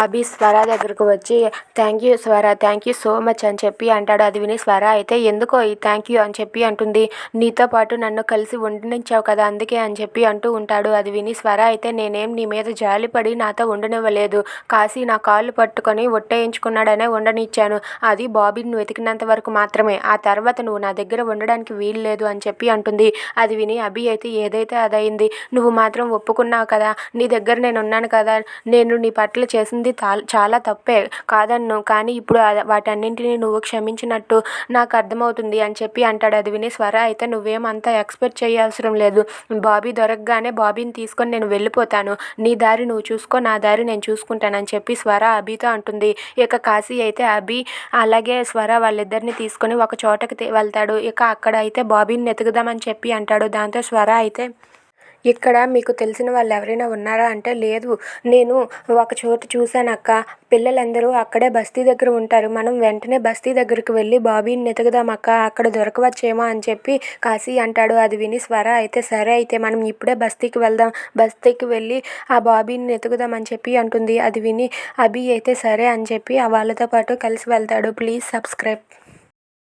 అభి స్వర దగ్గరకు వచ్చి thank you Swara thank you so much అని చెప్పి అంటాడు. అది విని స్వర అయితే ఎందుకో ఈ థ్యాంక్ యూ అని చెప్పి అంటుంది. నీతో పాటు నన్ను కలిసి ఉండనిచ్చావు కదా అందుకే అని చెప్పి అంటూ ఉంటాడు. అది విని స్వర అయితే నేనేం నీ మీద జాలిపడి నాతో ఉండనివ్వలేదు. కాశీ నా కాళ్ళు పట్టుకొని ఒట్టేయించుకున్నాడనే ఉండనిచ్చాను. అది బాబీని వెతికినంత వరకు మాత్రమే. ఆ తర్వాత నువ్వు నా దగ్గర ఉండడానికి వీలు లేదు అని చెప్పి అంటుంది. అది విని అభి అయితే ఏదైతే అదయింది నువ్వు మాత్రం ఒప్పుకున్నావు కదా నీ దగ్గర నేను ఉన్నాను కదా నేను నీ పట్ల చేసింది చాలా తప్పే కాదన్ను. కానీ ఇప్పుడు వాటన్నింటినీ నువ్వు క్షమించినట్టు నాకు అర్థమవుతుంది అని చెప్పి అంటాడు అది విని స్వర. అయితే నువ్వేం అంత ఎక్స్పెక్ట్ చేయవసరం లేదు. బాబీ దొరకగానే బాబీని తీసుకొని నేను వెళ్ళిపోతాను. నీ దారి నువ్వు చూసుకో నా దారి నేను చూసుకుంటానని చెప్పి స్వర అభితో అంటుంది. ఇక కాశీ అయితే అభి అలాగే స్వర వాళ్ళిద్దరిని తీసుకొని ఒక చోటకి వెళ్తాడు. ఇక అక్కడ అయితే బాబీని వెతుకుదామని చెప్పి అంటాడు. దాంతో స్వర అయితే ఇక్కడ మీకు తెలిసిన వాళ్ళు ఎవరైనా ఉన్నారా అంటే లేదు. నేను ఒక చోట చూశానక్క పిల్లలందరూ అక్కడే బస్తీ దగ్గర ఉంటారు. మనం వెంటనే బస్తీ దగ్గరికి వెళ్ళి బాబీని వెతుకుదాం అక్క. అక్కడ దొరకవచ్చేమో అని చెప్పి కాశీ అంటాడు. అది విని స్వర అయితే సరే అయితే మనం ఇప్పుడే బస్తీకి వెళ్దాం. బస్తీకి వెళ్ళి ఆ బాబీని వెతుకుదాం అని చెప్పి అంటుంది. అది విని అభి అయితే సరే అని చెప్పి ఆ వాళ్ళతో పాటు కలిసి వెళ్తాడు. Please subscribe.